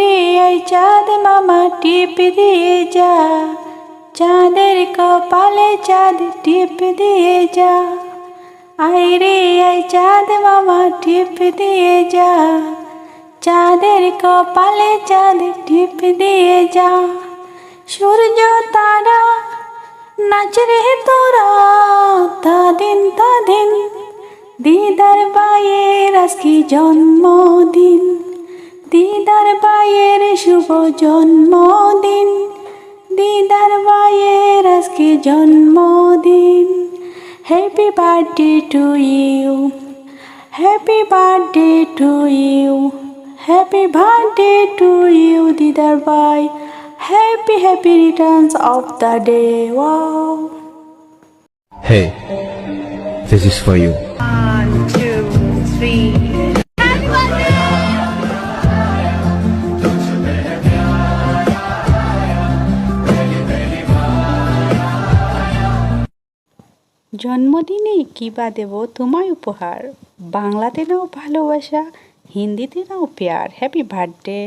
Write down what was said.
রে আই চাঁদ মামা টিপ দিয়ে যা। চাঁদের কপালে চাঁদ টিপ দিয়ে যা। আই রে আই চাঁদ মামা টিপ দিয়ে যা। চাঁদের কপালে চাঁদ টিপ দিয়ে যা। সূর্য তারা নাচ রে তোরা তাদিন তাদিন দিদার বায়ের আজকে জন্মদিন। দিদার বায়ের শুভ জন্মদিন দিদার বায়ের আজকে জন্মদিন। Happy birthday to you happy birthday to you happy birthday to you Didar Bai happy happy returns of the day wow Hey, this is for you. One, two, জন্মদিনে কী বা দেব তোমায় উপহার? বাংলাতে নাও ভালোবাসা হিন্দিতে নাও প্যার। Happy birthday